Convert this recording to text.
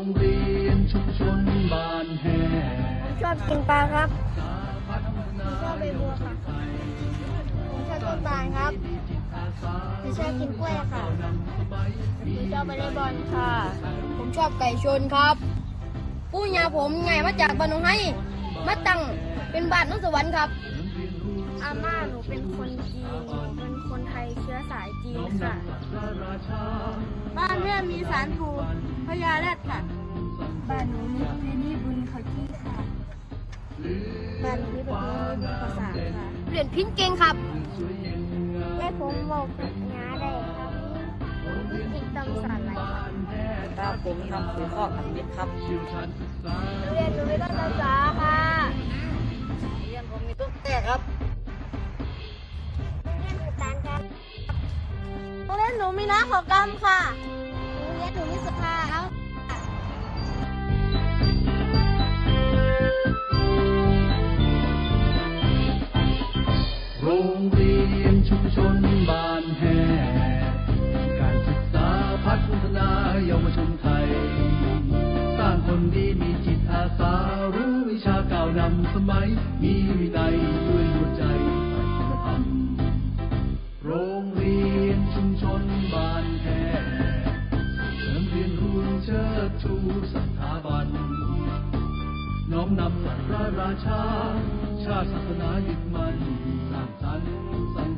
งเรียนชุมชนบ้านแห่ผมชอบกินปลาครับผมชอบใบบัวค่ะผมชอบต้นตาลครับผมชอบกินกล้วยค่ะผมชอบไปเล่นบอลค่ะ ผมชอบไก่ชนครับปู่ย่าผมไงมาจากบ้านหนองไห้มาตั้งเป็นบ้านนองสวรรค์ครับอาม่าหนูเป็นคนจีนหนูเป็นคนไทยเชื้อสายจีนค่ะ บ้านแม่มีสารปูพญา ดค่ะ บ้านหนูมีเรนี่บุญเขาที่ค่ะ บ้านหนูมีแบบนี้บุญภาษาค่ะเปลี่ยนพินเก่งครับแม่ผมบอกน้าได้ครับจิกตำสารไหลครับครับผมทำคือข้ออันนี้ครับเรียนหนูไม่ต้องภาษาค่ะเรียนผมมีตุ๊กแกครับเรียนหนูตานครับโรงเรียนหนูมีนักขอกรรมค่ะโรงเรียนหนูมีสภาครับ ชนบ้านแห่การศึกษาพัฒนาเยาวชนไทย สร้างคนดีมีจิตอาสารู้วิชาเก้านำสมัย มีวินัยด้วยหัวใจใฝ่ธรรมโรงเรียนชุมชนบ้านแห่เสริมเรียนรู้เชิดชูสถาบัน น้อมนำสัตว์พระราชา ชาติศาสนายึดมั่นสร้างสรรค์สัง